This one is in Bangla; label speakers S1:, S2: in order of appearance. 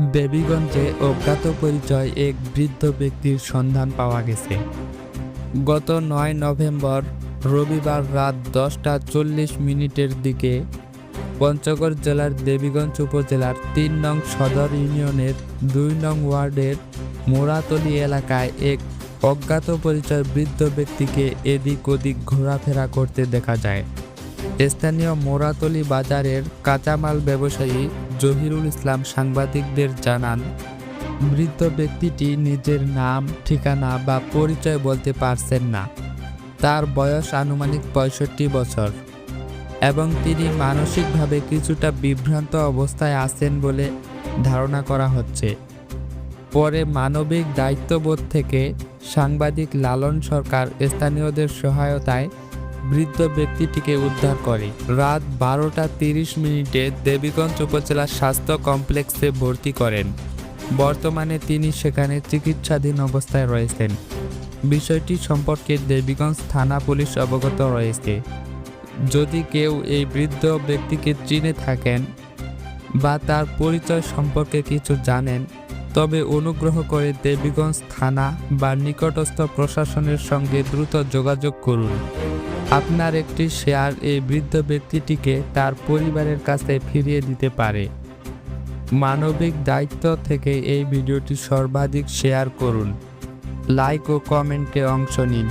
S1: দেবীগঞ্জে অজ্ঞাত পরিচয় এক বৃদ্ধ ব্যক্তির সন্ধান পাওয়া গেছে। গত নয় নভেম্বর রবিবার রাত দশটা চল্লিশ মিনিটের দিকে পঞ্চগড় জেলার দেবীগঞ্জ উপজেলার তিন নং সদর ইউনিয়নের দুই নং ওয়ার্ডের মোরাতলি এলাকায় এক অজ্ঞাত পরিচয় বৃদ্ধ ব্যক্তিকে এদিক ওদিক ঘোরাফেরা করতে দেখা যায়। স্থানীয় মোরাতলি বাজারের কাঁচামাল ব্যবসায়ী জহিরুল ইসলাম সাংবাদিকদের জানান, মৃত ব্যক্তিটি নিজের নাম, ঠিকানা বা পরিচয় বলতে পারছেন না। তার বয়স আনুমানিক পঁয়ষট্টি বছর এবং তিনি মানসিকভাবে কিছুটা বিভ্রান্ত অবস্থায় আছেন বলে ধারণা করা হচ্ছে। পরে মানবিক দায়িত্ববোধ থেকে সাংবাদিক লালন সরকার স্থানীয়দের সহায়তায় বৃদ্ধ ব্যক্তিটিকে উদ্ধার করে। রাত বারোটা তিরিশ মিনিটে দেবীগঞ্জ উপজেলা স্বাস্থ্য কমপ্লেক্সে ভর্তি করেন। বর্তমানে তিনি সেখানে চিকিৎসাধীন অবস্থায় রয়েছেন। বিষয়টি সম্পর্কে দেবীগঞ্জ থানা পুলিশ অবগত রয়েছে। যদি কেউ এই বৃদ্ধ ব্যক্তিকে চিনে থাকেন বা তার পরিচয় সম্পর্কে কিছু জানেন, তবে অনুগ্রহ করে দেবীগঞ্জ থানা বা নিকটস্থ প্রশাসনের সঙ্গে দ্রুত যোগাযোগ করুন। আপনার একটি শেয়ার এই বৃদ্ধ ব্যক্তিটিকে তার পরিবারের কাছে ফিরিয়ে দিতে পারে। মানবিক দায়িত্ব থেকে এই ভিডিওটি সর্বাধিক শেয়ার করুন। লাইক ও কমেন্টে অংশ নিন।